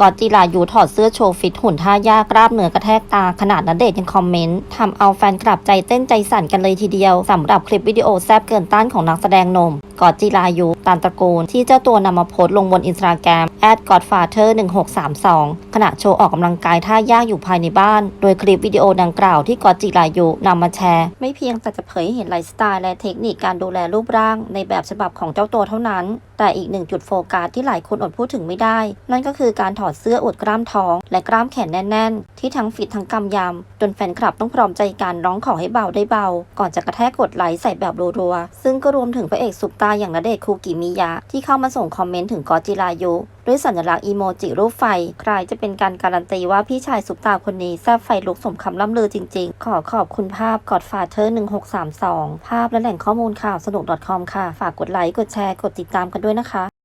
กอดจิรายุถอดเสื้อโชว์ฟิตหุ่นท่ายากราบเหนือกระแทกตาขนาดนัดเดทยังคอมเมนต์ทำเอาแฟนคลับใจเต้นใจสั่นกันเลยทีเดียวสำหรับคลิปวิดีโอแซบเกินต้านของนักแสดงหนม กอดจิรายุตานตระกูล ที่เจ้าตัวนำมาโพสต์ลงบนอินสตาแกรม @godfather 1632 ขณะโชว์ออกกำลังกายท่ายากอยู่ภายในบ้าน โดยคลิปวิดีโอดังกล่าวที่กอดจิรายุนำมาแชร์ ไม่เพียงแต่จะเผยให้เห็นไลฟ์สไตล์และเทคนิคการดูแลรูปร่าง ในแบบฉบับของเจ้าตัวเท่านั้น แต่อีกหนึ่งจุดโฟกัสที่หลายคนอดพูดถึงไม่ได้ นั่นก็คือการถอดเสื้ออวดกล้ามท้อง และกล้ามแขนแน่น ๆ ที่ทั้งฟิตทั้งกำยำจนแฟนคลับต้องพร้อมใจการร้องขอให้เบาได้เบา ก่อนจะกระแทกกดไลค์ใส่แบบรัวๆซึ่งก็รวมถึงพระเอกซุปตาอย่างณเดชคูกิมิยะ ที่เข้ามาส่งคอมเมนต์ถึงกอจิรายุด้วยสัญลักษณ์อีโมจิรูปไฟ ใครจะเป็นการการันตีว่าพี่ชายสุปตาคนนี้แซบไฟลุกสมคำล่ำลือจริงๆ ขอขอบคุณภาพกอดฟาเธอร์1632 ภาพและแหล่งข้อมูลข่าวสนุก .com ค่ะ ฝากกดไลค์ กดแชร์ กดติดตามกันด้วยนะคะ